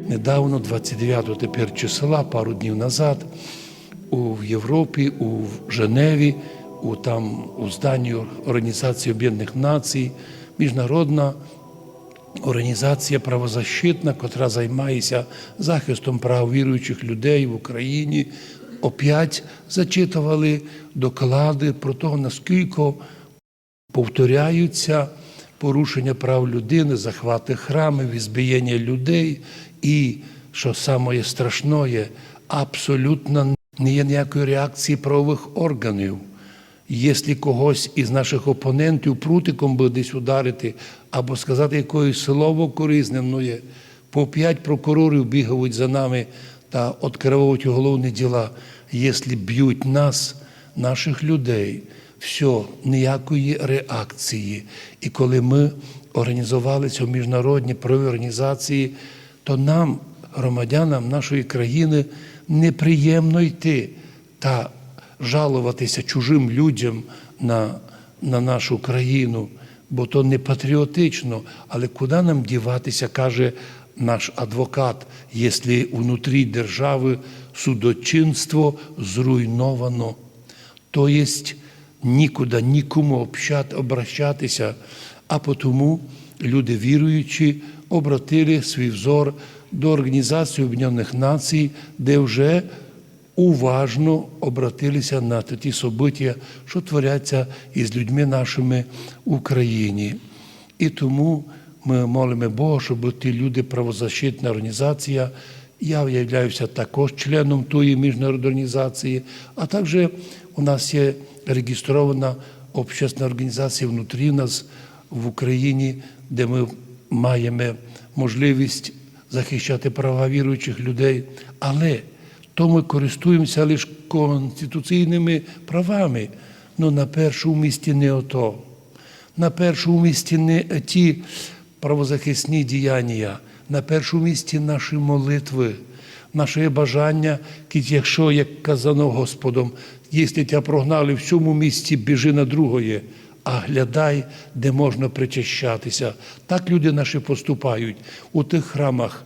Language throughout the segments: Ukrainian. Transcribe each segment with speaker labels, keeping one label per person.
Speaker 1: Недавно, 29 тепер числа, пару днів назад, у Європі, у Женеві, у там у зданні Організації Об'єднаних Націй, міжнародна організація правозащитна, котра займається захистом прав віруючих людей в Україні, опять зачитували доклади про те, наскільки повторяються порушення прав людини, захвати храмів, ізбиєння людей, і, що саме страшне, абсолютно не є ніякої реакції правових органів. Якщо когось із наших опонентів прутиком би десь ударити або сказати якоюсь слово коризним, по п'ять прокурорів бігають за нами та відкривають уголовні діла. Якщо б'ють нас, наших людей, все, ніякої реакції. І коли ми організували ці міжнародні правові організації, то нам, громадянам нашої країни, неприємно йти та жалуватися чужим людям на, на нашу країну, бо то не патріотично. Але куди нам діватися, каже наш адвокат, якщо внутрі держави судочинство зруйновано, то є нікуди нікому обращатися, а тому люди віруючі обратили свій взор до Організації Об'єднаних Націй, де вже уважно обратилися на ті события, що творяться із людьми нашими в Україні. І тому ми молимо Бога, щоб ті люди, правозащитна організація, я являюся також членом тої міжнародної організації, а також у нас є реєстрована общественна організація внутрі нас в Україні, де ми маємо можливість захищати права віруючих людей. Але то ми користуємося лише конституційними правами. Ну на першому місці не ото. На першому місці не ті правозахисні діяння, на першому місці наші молитви, наше бажання, якщо, як казано Господом, якщо тебе прогнали в цьому місці, біжи на другое, а глядай, де можна причащатися. Так люди наші поступають у тих храмах,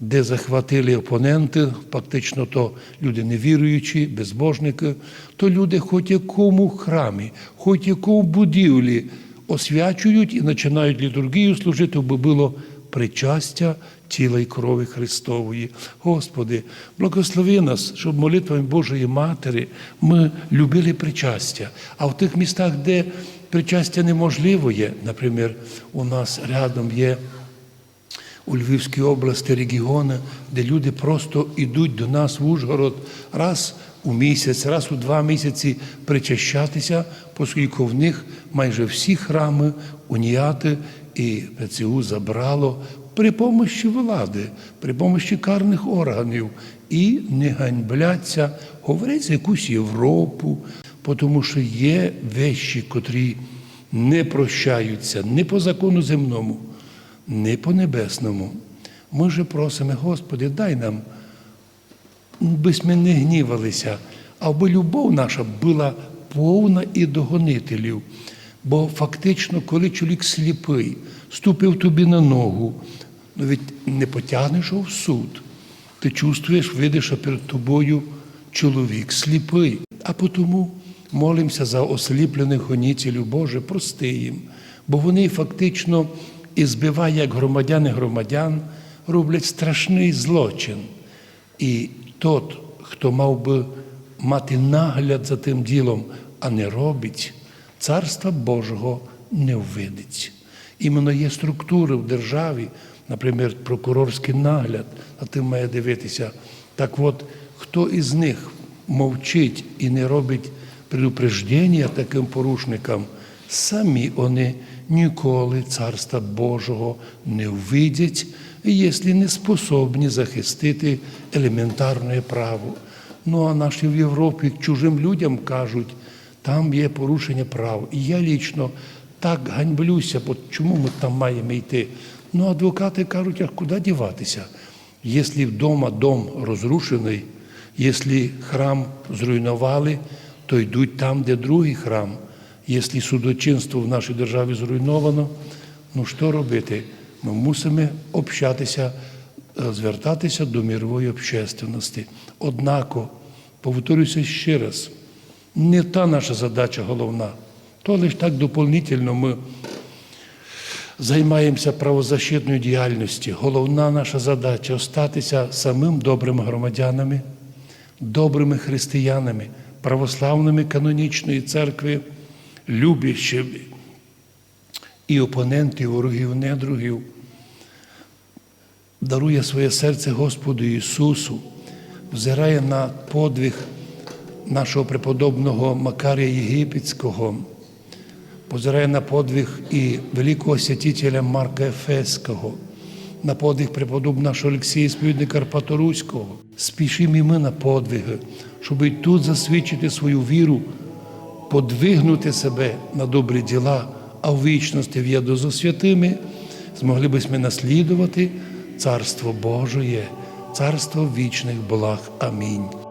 Speaker 1: де захватили опоненти, фактично то люди невіруючі, безбожники, то люди хоч якому храмі, хоч якому будівлі освячують і починають літургію служити, бо було причастя тіла і крові Христової. Господи, благослови нас, щоб молитвами Божої Матері ми любили причастя. А в тих містах, де причастя неможливо є, наприклад, у нас рядом є у Львівській області регіони, де люди просто йдуть до нас в Ужгород раз у місяць, раз у два місяці причащатися, оскільки в них майже всі храми, уніяти і ПЦУ забрало при помощі влади, при помощі карних органів. І не ганьбляться, говорять за якусь Європу, тому що є вещі, котрі не прощаються не по закону земному не по небесному. Ми же просимо, Господи, дай нам, бись ми не гнівалися, аби любов наша була повна і до гонителів. Бо фактично, коли чоловік сліпий, ступив тобі на ногу, ну від не потягнеш його в суд. Ти чувствуєш, видиш, що перед тобою чоловік сліпий. А тому молимося за осліплених гонітелів, Боже, прости їм, бо вони фактично і збиває, як громадяни громадян, роблять страшний злочин. І тот, хто мав би мати нагляд за тим ділом, а не робить, царства Божого не ввидить. Іменно є структури в державі, наприклад, прокурорський нагляд, а тим має дивитися. Так от, хто із них мовчить і не робить предупреждення таким порушникам, самі вони ніколи Царства Божого не ввидять, якщо не способні захистити елементарне право. Ну а наші в Європі чужим людям кажуть, там є порушення прав. І я лічно так ганьблюся, бо чому ми там маємо йти? Ну, адвокати кажуть, а куди діватися? Якщо вдома дом розрушений, якщо храм зруйнували, то йдуть там, де другий храм. Якщо судочинство в нашій державі зруйновано, ну що робити? Ми мусимо общатися е, звертатися до мірової общественності. Однако, повторюся ще раз, не та наша задача головна, то лише так доповнительно ми займаємося правозащитною діяльністю. Головна наша задача остатися самим добрими громадянами, добрими християнами, православними канонічної церкви, любящими і опонентів, ворогів, недругів. Дарує своє серце Господу Ісусу, взирає на подвиг нашого преподобного Макарія Єгипетського, позирає на подвиг і великого святителя Марка Ефеського, на подвиг преподобного нашого Олексія Сповідника Карпаторуського. Спішимо і ми на подвиги, щоб і тут засвідчити свою віру, подвигнути себе на добрі діла, а в вічності в'єду зо святими змогли б ми наслідувати Царство Божоє, Царство вічних благ. Амінь.